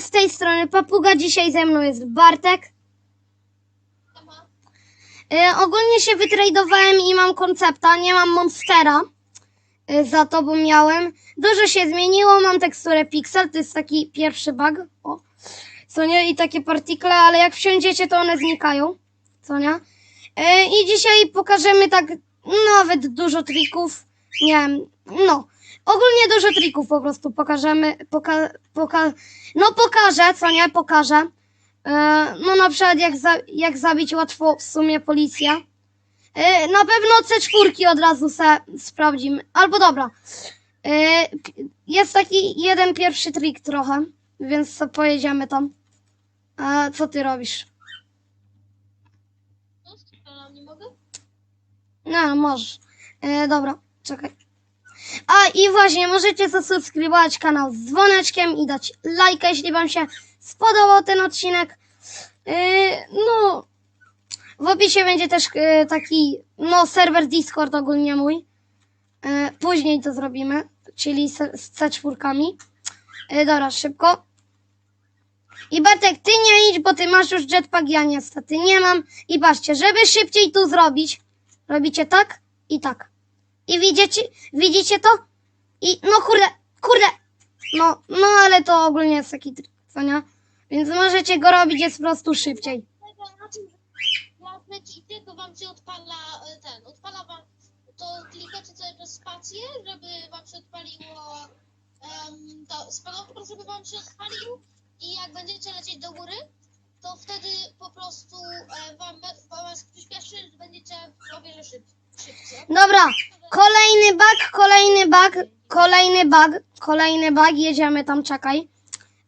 z tej strony Papuga, dzisiaj ze mną jest Bartek. E, ogólnie się wytradowałem i mam koncepta, nie mam Monstera. E, za to, bo miałem. Dużo się zmieniło, mam teksturę Pixel, to jest taki pierwszy bug. O. Co nie? I takie partikle, ale jak wsiądziecie, to one znikają. Co nie? E, I dzisiaj pokażemy tak nawet dużo trików. Nie wiem, no. Ogólnie dużo trików po prostu pokażemy. Poka, poka, no pokażę, co nie? Pokażę. E, no na przykład jak, za, jak zabić łatwo w sumie policja. E, na pewno C4 od razu se sprawdzimy. Albo dobra. E, jest taki jeden pierwszy trik trochę, więc co pojedziemy tam. A co ty robisz? No, strzelam, nie mogę? No, możesz. E, dobra, czekaj. A i właśnie, możecie zasubskrybować kanał z dzwoneczkiem i dać lajka, jeśli Wam się spodobał ten odcinek. E, no, w opisie będzie też e, taki, no, serwer Discord ogólnie mój. E, później to zrobimy, czyli z C4. E, dobra, szybko. I Bartek, ty nie idź, bo ty masz już jetpack, ja niestety nie mam. I patrzcie, żeby szybciej tu zrobić, robicie tak i tak. I widzicie, widzicie to? I no kurde, kurde. No, no ale to ogólnie jest taki trik, co nie? Więc możecie go robić jest po prostu szybciej. Jak lecicie, to wam się odpala e, ten, odpala wam, to klikacie sobie przez spację, żeby wam się odpaliło um, to spadochron, żeby wam się odpalił i jak będziecie lecieć do góry, to wtedy po prostu e, wam, wam przyspieszy, będziecie o wiele szyb, szybciej. Dobra, kolejny bug, kolejny bug, kolejny bug, kolejny bug, jedziemy tam, czekaj.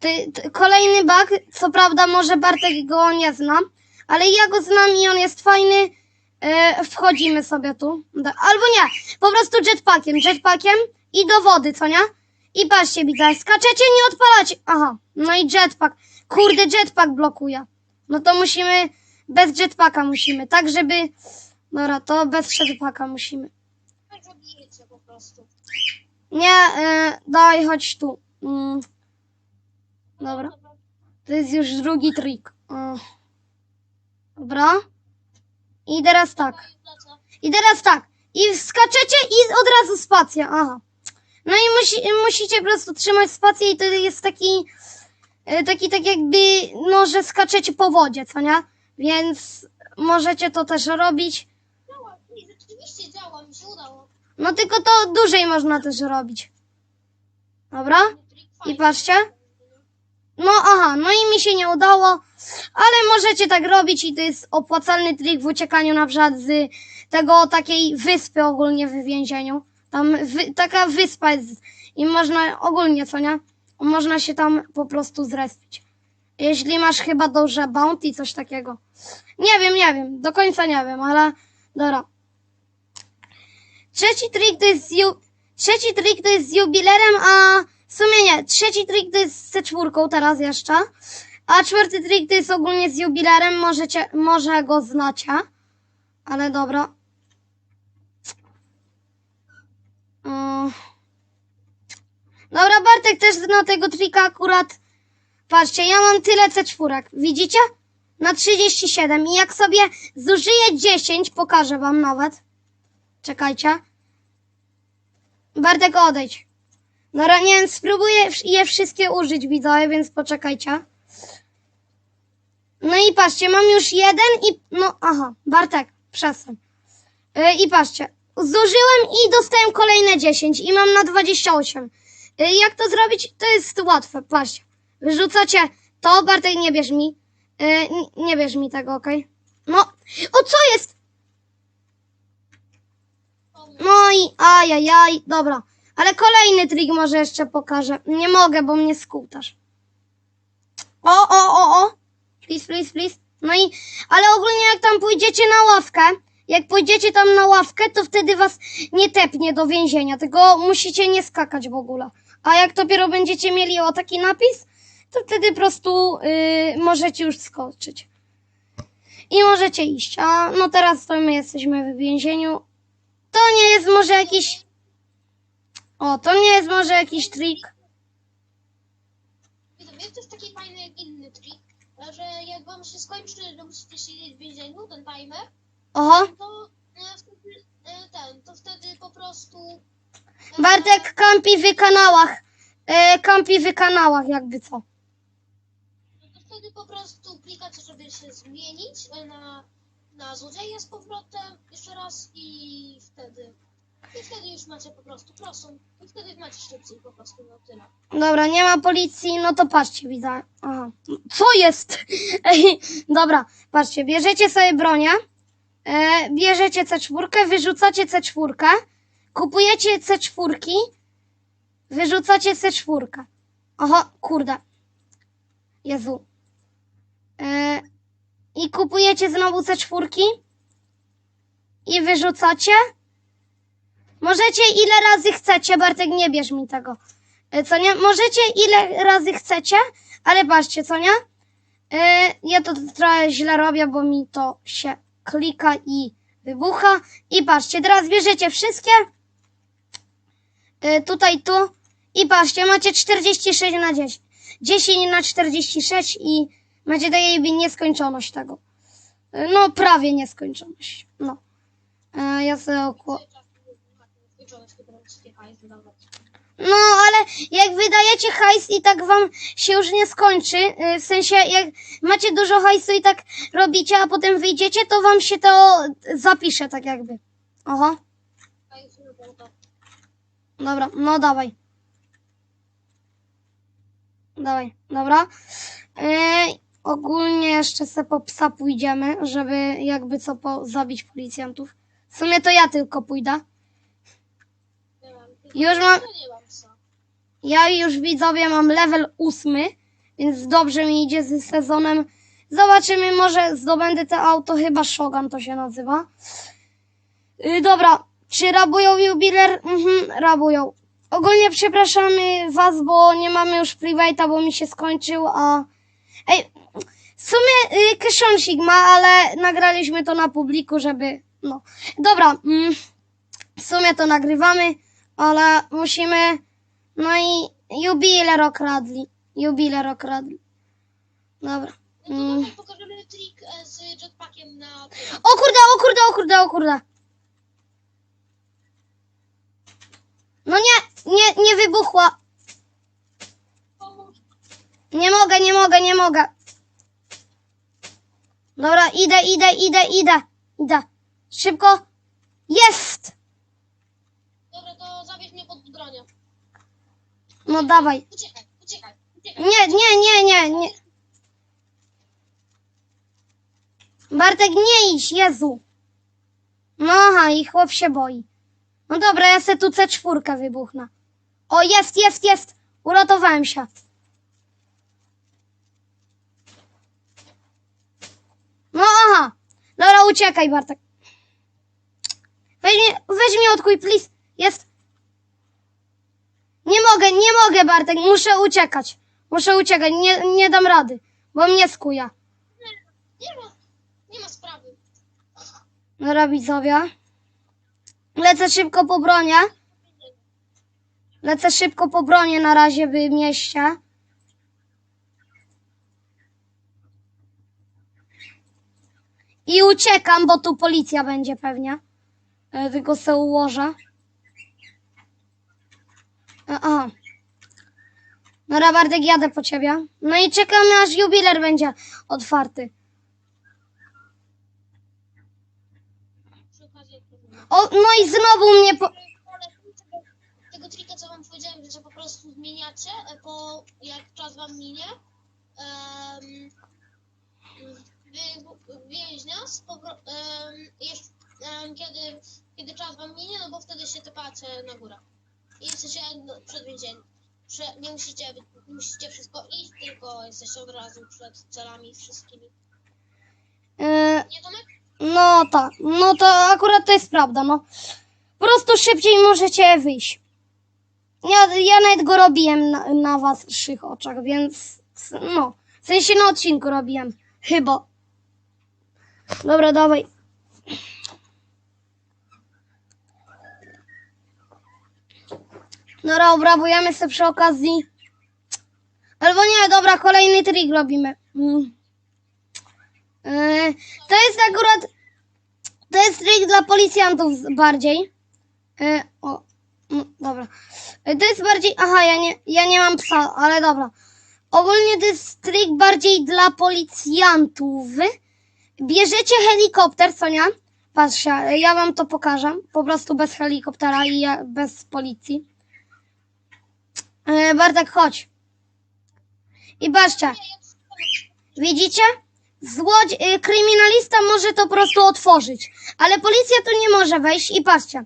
Ty, ty, kolejny bug, co prawda może Bartek go nie zna, ale ja go znam i on jest fajny. E, wchodzimy sobie tu. Albo nie, po prostu jetpackiem, jetpackiem i do wody, co nie? I patrzcie, widzę, skaczecie, nie odpalacie. Aha, no i jetpack. Kurde, jetpack blokuje. No to musimy, bez jetpacka musimy, tak żeby... Dobra, to bez jetpacka musimy. Tak zabijecie po prostu. Nie, e, daj, chodź tu. Mm, dobra, to jest już drugi trik. O. Dobra. I teraz tak. I teraz tak. I skaczecie i od razu spacja. Aha. No i musi, musicie po prostu trzymać spację i to jest taki, e, taki tak jakby, no, że skaczecie po wodzie, co nie? Więc możecie to też robić. Działa, mi się udało. No tylko to dłużej można też robić. Dobra? I patrzcie. No aha, no i mi się nie udało, ale możecie tak robić i to jest opłacalny trik w uciekaniu na przykład z tego takiej wyspy ogólnie w więzieniu. Tam wy, taka wyspa jest i można ogólnie, co nie? Można się tam po prostu zrespić. Jeśli masz chyba duże bounty, coś takiego. Nie wiem, nie wiem, do końca nie wiem, ale dobra. Trzeci trik to jest z ju... Trzeci trik to jest z jubilerem, a w sumie nie. Trzeci trik to jest z C4 teraz jeszcze. A czwarty trik to jest ogólnie z jubilerem. Możecie, może go znacie. Ale dobra. Dobra, Bartek też zna tego trika akurat. Patrzcie, ja mam tyle C4. Widzicie? Na 37. I jak sobie zużyję 10, pokażę wam nawet. Czekajcie. Bartek, odejdź. Dobra, nie wiem, spróbuję je wszystkie użyć, widzowie, więc poczekajcie. No i patrzcie, mam już jeden i... No, aha, Bartek, przestań. Yy, I patrzcie, zużyłem i dostałem kolejne 10 i mam na 28. Yy, jak to zrobić? To jest łatwe, patrzcie. Wyrzucacie to, Bartek, nie bierz mi. Yy, nie bierz mi tego, okej? No, o co jest? No i ajajaj, dobra. Ale kolejny trik może jeszcze pokażę. Nie mogę, bo mnie skutasz. O, o, o, o. Please, please, please. No i, ale ogólnie jak tam pójdziecie na ławkę, jak pójdziecie tam na ławkę, to wtedy was nie tepnie do więzienia, tylko musicie nie skakać w ogóle. A jak dopiero będziecie mieli o taki napis, to wtedy po prostu yy, możecie już skoczyć. I możecie iść. A no teraz to my jesteśmy w więzieniu. To nie jest może jakiś. O, to nie jest może jakiś trik. Widzę, jest też taki fajny inny trik, że jak wam się skończy, że musicie siedzieć w więzieniu, ten timer, Oho, to e, wtedy e, ten, to wtedy po prostu. e, Bartek kampi w kanałach. E, kampi w kanałach, jakby co. To wtedy po prostu klikacie, żeby się zmienić e, na, na złodzieja z powrotem jeszcze raz i wtedy. I wtedy już macie po prostu prostą. I wtedy macie szybciej po prostu no tyle. Dobra, nie ma policji, no to patrzcie, widzę. Aha. Co jest? Ej, dobra, patrzcie, bierzecie sobie bronię, e, bierzecie C4, wyrzucacie C4, kupujecie C4, wyrzucacie C4. Oho, kurde. Jezu. E, I kupujecie znowu C4 i wyrzucacie. Możecie ile razy chcecie, Bartek, nie bierz mi tego. E, Co nie? Możecie ile razy chcecie, ale patrzcie, co nie? E, ja to trochę źle robię, bo mi to się klika i wybucha. I patrzcie, teraz bierzecie wszystkie. E, tutaj, tu. I patrzcie, macie 46 na 10. 10 na 46 i macie jakby nieskończoność tego. E, No, prawie nieskończoność. No. E, ja sobie wydawać. No, ale jak wydajecie hajs i tak wam się już nie skończy, y, w sensie jak macie dużo hajsu i tak robicie, a potem wyjdziecie, to wam się to zapisze tak jakby. Oho, dobra, no dawaj. Dawaj, dobra. Yy, ogólnie jeszcze se po psa pójdziemy, żeby jakby co po zabić policjantów. W sumie to ja tylko pójdę. Już mam-. Ja już widzowie mam level ósmy, więc dobrze mi idzie z sezonem. Zobaczymy, może zdobędę te auto, chyba Shogun to się nazywa. Yy, dobra, czy rabują jubiler? Mhm, rabują. Ogólnie przepraszamy was, bo nie mamy już private'a, bo mi się skończył, a... Ej, w sumie yy, kieszonsik ma, ale nagraliśmy to na publiku, żeby... No, dobra, mm, w sumie to nagrywamy, ale musimy... No i jubiler okradli. Jubiler okradli. Dobra. No to Mm. dawaj, pokażemy trik e, z jetpackiem na tym. O kurde, o kurde, o kurde, o kurde. No nie, nie, nie wybuchła. Nie mogę, nie mogę, nie mogę. Dobra, idę, idę, idę, idę. Idę. Szybko. Jest! Dobra, to zawieź mnie pod bronię. No dawaj. Uciekaj, uciekaj, uciekaj. Nie, nie, nie, nie, nie. Bartek, nie idź, Jezu. No aha, i chłop się boi. No dobra, ja se tu C4 wybuchnę. O, jest, jest, jest. Uratowałem się. No aha. Dobra, uciekaj, Bartek. Weź mnie, weź mnie odkuj, please. Jest. Nie mogę, nie mogę, Bartek. Muszę uciekać. Muszę uciekać. Nie, nie dam rady, bo mnie skuja. Nie ma, nie ma sprawy. Dobra, widzowie. Lecę szybko po bronię. Lecę szybko po bronię na razie w mieście. I uciekam, bo tu policja będzie pewnie. E, Tylko se ułożę. E, Aha. Dobra, Bartek, jadę po ciebie. No i czekamy, aż jubiler będzie otwarty. O, no i znowu mnie po... Tego, trika, co wam powiedziałem, że po prostu zmieniacie, e, po jak czas wam minie, um, więźnia, z powro- kiedy, kiedy czas wam minie, no bo wtedy się tepacie na górę. I jesteście przed więzieniem. Prze, nie musicie, nie musicie wszystko iść, tylko jesteście od razu przed celami wszystkimi. E, Nie, Tomek? No tak, no to akurat to jest prawda, no. Po prostu szybciej możecie wyjść. Ja, ja nawet go robiłem na, na waszych oczach, więc no. W sensie na odcinku robiłem. Chyba. Dobra, dawaj. Dobra, obrabujemy sobie przy okazji Albo nie, dobra, kolejny trik robimy. Mm. Yy, to jest akurat. To jest trik dla policjantów bardziej. Yy, o, mm, dobra. Yy, to jest bardziej. Aha, ja nie, ja nie mam psa, ale dobra. Ogólnie to jest trik bardziej dla policjantów. Bierzecie helikopter, co nie? Patrzcie, ja wam to pokażę. Po prostu bez helikoptera i ja, bez policji. Yy, Bartek, chodź. I patrzcie. Widzicie? Złodź, y, kryminalista może to po prostu otworzyć, ale policja tu nie może wejść i patrzcie.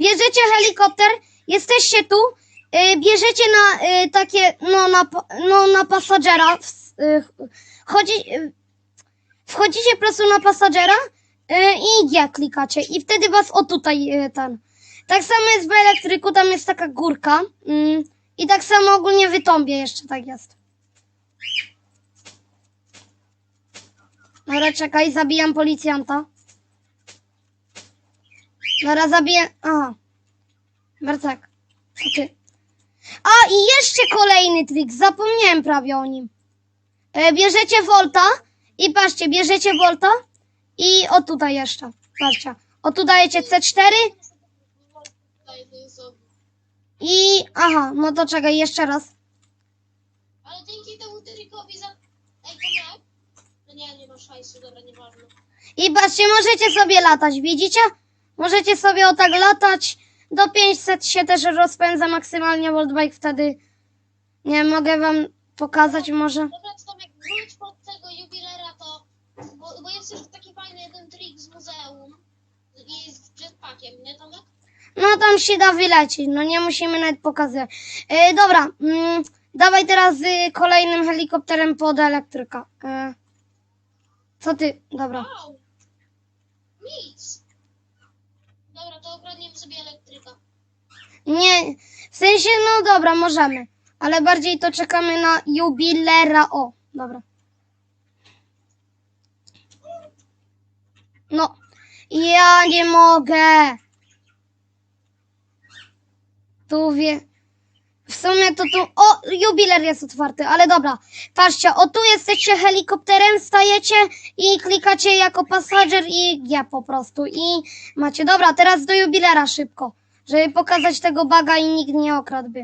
Bierzecie helikopter, jesteście tu, y, bierzecie na y, takie, no na, no na pasażera, chodzi, wchodzicie po prostu na pasażera y, i G klikacie i wtedy was o tutaj y, ten. Tak samo jest w elektryku, tam jest taka górka mm, i tak samo ogólnie w jeszcze tak jest. Dobra, czekaj, zabijam policjanta. Dobra, zabiję. Aha. Bartek, co ty? A, i jeszcze kolejny trik, zapomniałem prawie o nim. E, bierzecie Volta i patrzcie, bierzecie Volta i o tutaj jeszcze. Patrzcie. O tu dajecie C4 tutaj to jest ob- i... Aha, no to czekaj, jeszcze raz. Ale dzięki temu trikowi za... Ej, Tomek? No nie, nie masz hajsu, dobra, nieważne. I patrzcie, możecie sobie latać, widzicie? Możecie sobie o tak latać. Do 500 się też rozpędza maksymalnie Voltbike wtedy. Nie mogę wam pokazać może. Dobra, to Pod tego jubilera, to... Bo, bo jest już taki fajny jeden trik z muzeum. I z jetpackiem, nie Tomek? No tam się da wylecieć, no nie musimy nawet pokazywać. E, dobra, mm, dawaj teraz y, kolejnym helikopterem pod elektryka. E, co ty? Dobra. Wow! Nic! Dobra, to okradniemy sobie elektryka. Nie, w sensie, no dobra, możemy. Ale bardziej to czekamy na jubilera. O, dobra. No, ja nie mogę. Tu wie. W sumie to tu. O, jubiler jest otwarty, ale dobra. Patrzcie, o tu jesteście helikopterem, stajecie i klikacie jako pasażer i ja po prostu. I macie. Dobra, teraz do jubilera szybko. Żeby pokazać tego baga i nikt nie okradłby.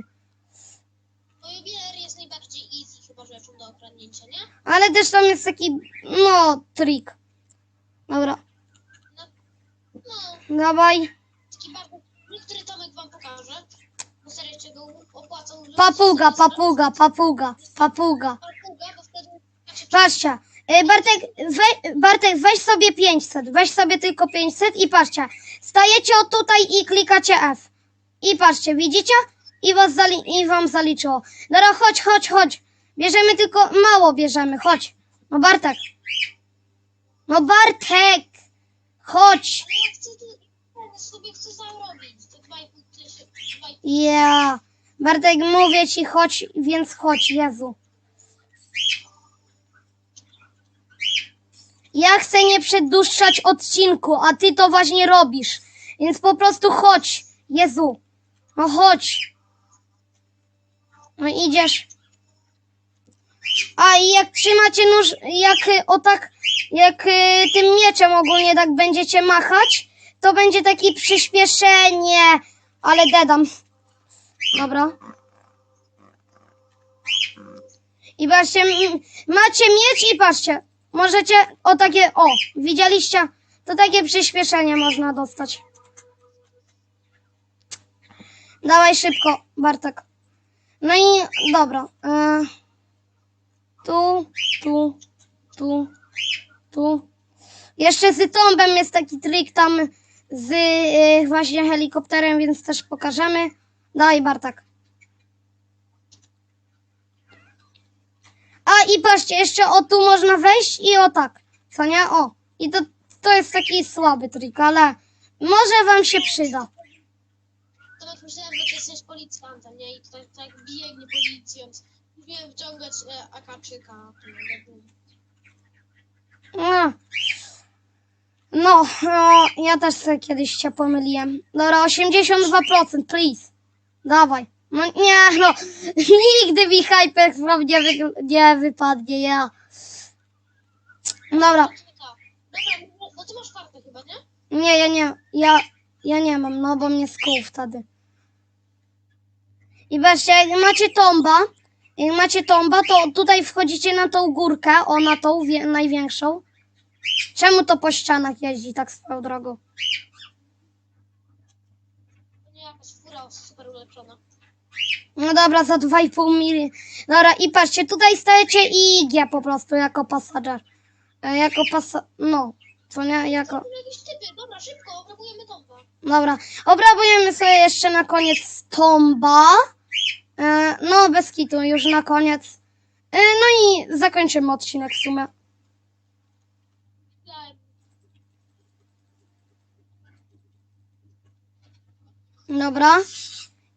Jubiler jest najbardziej easy chyba rzeczą do okradnięcia, nie? Ale też tam jest taki, no, trik. Dobra, dawaj. taki bardzo... Niektóry Tomek wam pokaże. Bo serio jeszcze go opłacą. Papuga, papuga, papuga, papuga. Papuga, bo wtedy... Patrzcie, y, Bartek, we, Bartek, weź sobie 500, weź sobie tylko 500 i patrzcie, stajecie o tutaj i klikacie F. I patrzcie, widzicie? I, was I wam zaliczyło. Dobra, chodź, chodź, chodź. Bierzemy tylko, mało bierzemy, chodź. No Bartek. No Bartek. Chodź. Ale ja chcę tu... ja sobie chcę zarobić. Te 2,5 tysiąca... 2,5 Ja. Bartek, mówię ci, chodź, więc chodź, Jezu. Ja chcę nie przedłużać odcinku, a ty to właśnie robisz. Więc po prostu chodź, Jezu. No chodź. No idziesz. A i jak trzymacie nóż, jak y, o tak, jak y, tym mieczem ogólnie tak będziecie machać, to będzie takie przyspieszenie. Ale dedam. Dobra. I patrzcie, macie miecz i patrzcie. Możecie o takie, o, widzieliście? To takie przyspieszenie można dostać. Dawaj szybko, Bartek. No i dobra. E, tu, tu, tu, tu. Jeszcze z tombem jest taki trik tam z e, właśnie helikopterem, więc też pokażemy. Daj, Bartek. A i patrzcie, jeszcze o tu można wejść i o tak. Co nie? O. I to, to jest taki słaby trik, ale może wam się przyda. Tomek myślałem, że ty jesteś policjantem, nie? I tutaj tak biegnie policjant. Mówiłem wciągać e, AK-czyka. No. No, no, ja też sobie kiedyś się pomyliłem. Dobra, 82%, please. Dawaj. No nie, no. Nigdy mi Hypex nie, wy, nie wypadnie, ja. Dobra. Dobra, bo- bo ty masz kartę chyba, nie? Nie, ja nie, ja, ja nie mam, no bo mnie skuł wtedy. I weźcie, macie tomba, jak macie tomba, to tutaj wchodzicie na tą górkę, o na tą największą. Czemu to po ścianach jeździ tak swoją drogą? To nie jakaś fura super ulepszona. No dobra, za 2,5 mili. Dobra, i patrzcie, tutaj stajecie IG po prostu jako pasażer. E, jako pasa... no, co nie, jako... To jakieś typy. Dobra, szybko, obrabujemy tomba. Dobra, obrabujemy sobie jeszcze na koniec tomba. E, no, bez kitu, już na koniec. E, no i zakończymy odcinek w sumie. Dobra.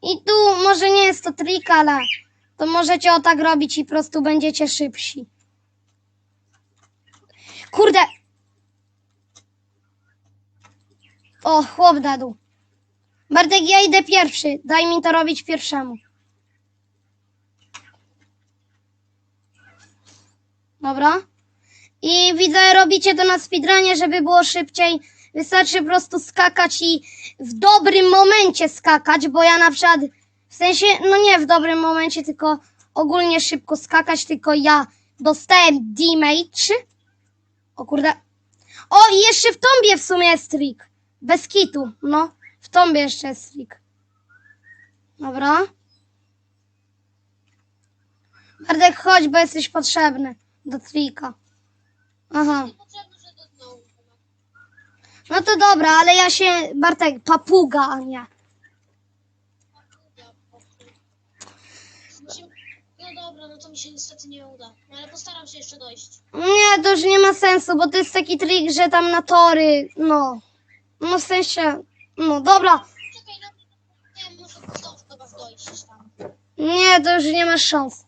I tu może nie jest to trik, ale to możecie o tak robić i po prostu będziecie szybsi. Kurde! O, chłop dadł. Bartek, ja idę pierwszy. Daj mi to robić pierwszemu. Dobra. I widzę, robicie to na speedrunie, żeby było szybciej. Wystarczy po prostu skakać i w dobrym momencie skakać, bo ja na przykład, w sensie, no nie w dobrym momencie, tylko ogólnie szybko skakać, tylko ja dostałem damage. O kurde. O, i jeszcze w tombie w sumie jest trik. Bez kitu, no. W tombie jeszcze jest trik. Dobra. Bartek, chodź, bo jesteś potrzebny do trika. Aha. No to dobra, ale ja się, Bartek, papuga, a nie. No dobra, no to mi się niestety nie uda. No ale postaram się jeszcze dojść. Nie, to już nie ma sensu, bo to jest taki trik, że tam na tory, no. No w sensie, no dobra. Czekaj, no nie do was dojść tam. Nie, to już nie ma szans.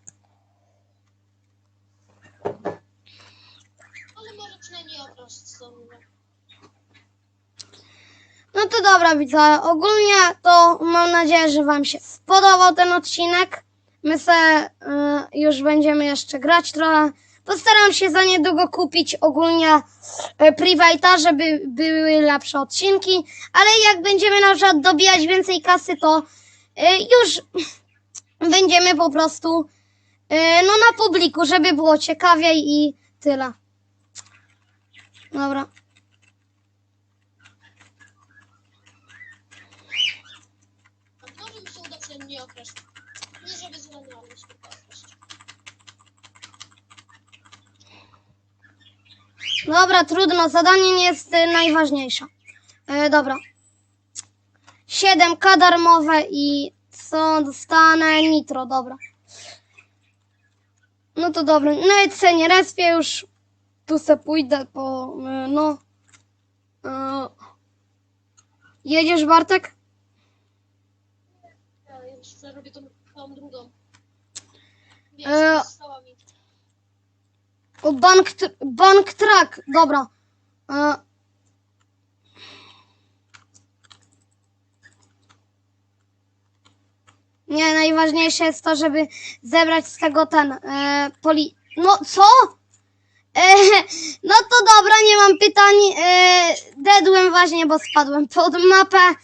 Ale może przynajmniej obraz zdążę. No to dobra, widzowie. Ogólnie to mam nadzieję, że Wam się spodobał ten odcinek. My se y, już będziemy jeszcze grać trochę. Postaram się za niedługo kupić ogólnie y, Private'a, żeby były lepsze odcinki. Ale jak będziemy na przykład dobijać więcej kasy, to y, już będziemy po prostu y, no na publiku, żeby było ciekawiej i tyle. Dobra. A może mi się uda przynajmniej okres. Nie żeby zwolniło, ale się uda okres. Dobra, trudno, zadanie nie jest y, najważniejsze. E, dobra. 7K darmowe i co dostanę? Nitro, dobra. No to dobra, nawet se nie respię już. Tu se pójdę po, y, no. E, jedziesz Bartek? Ja jeszcze robię tą całą drugą. Wiesz, E, została mi. O, bank, bank track, dobra. E, nie, najważniejsze jest to, żeby zebrać z tego ten e, poli... No, co? E, no to dobra, nie mam pytań. E, dedłem właśnie, bo spadłem pod mapę.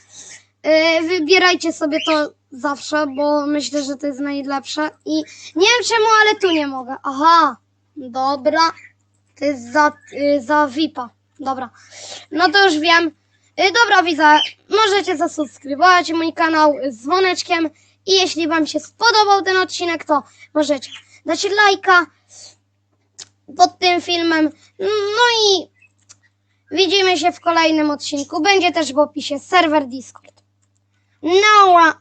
E, wybierajcie sobie to zawsze, bo myślę, że to jest najlepsze. I nie wiem czemu, ale tu nie mogę. Aha, dobra. To jest za, y, za VIPa. Dobra. No to już wiem. Y, dobra, widzę. Możecie zasubskrybować mój kanał z dzwoneczkiem. I jeśli Wam się spodobał ten odcinek, to możecie dać lajka pod tym filmem. No i widzimy się w kolejnym odcinku. Będzie też w opisie serwer Discord. No,